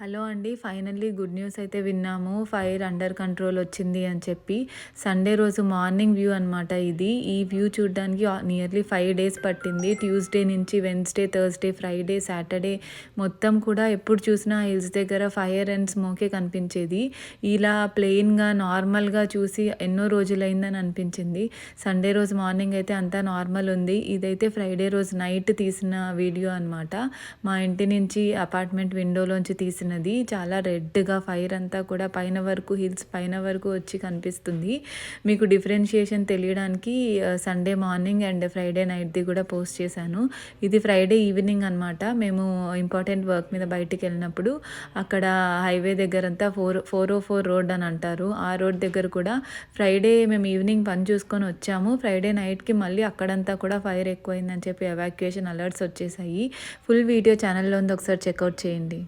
Hello అండి finally good news అయితే విన్నాము. ఫైర్ అండర్ కంట్రోల్ వచ్చింది అని చెప్పి. సండే రోజు మార్నింగ్ వ్యూ అనమాట ఇది. ఈ వ్యూ చూడడానికి నియర్లీ ఫైవ్ డేస్ పట్టింది. ట్యూస్డే నుంచి వెన్స్డే థర్స్డే ఫ్రైడే సాటర్డే మొత్తం కూడా ఎప్పుడు చూసినా హిల్స్ దగ్గర ఫైర్ అండ్ స్మోకే కనిపించేది. ఇలా ప్లెయిన్గా నార్మల్గా చూసి ఎన్నో రోజులైందని అనిపించింది. సండే రోజు మార్నింగ్ అయితే అంతా నార్మల్ ఉంది. ఇదైతే ఫ్రైడే రోజు నైట్ తీసిన వీడియో అనమాట మా ఇంటి నుంచి అపార్ట్మెంట్ విండోలోంచి తీసిన కనిపిస్తున్నది చాలా రెడ్గా ఫైర్ అంతా కూడా పైన వరకు హిల్స్ పైన వరకు వచ్చి కనిపిస్తుంది. మీకు డిఫరెన్షియేషన్ తెలియడానికి సండే మార్నింగ్ అండ్ ఫ్రైడే నైట్ది కూడా పోస్ట్ చేశాను. ఇది ఫ్రైడే ఈవినింగ్ అనమాట మేము ఇంపార్టెంట్ వర్క్ మీద బయటికి వెళ్ళినప్పుడు అక్కడ హైవే దగ్గర అంతా four four o four road అని అంటారు. ఆ రోడ్ దగ్గర కూడా ఫ్రైడే మేము ఈవినింగ్ పని చూసుకొని వచ్చాము. ఫ్రైడే నైట్కి మళ్ళీ అక్కడంతా కూడా ఫైర్ ఎక్కువైందని చెప్పి ఎవాక్యుయేషన్ అలర్ట్స్ వచ్చేసాయి. ఫుల్ వీడియో ఛానల్లో ఉంది. ఒకసారి చెక్అవుట్ చేయండి.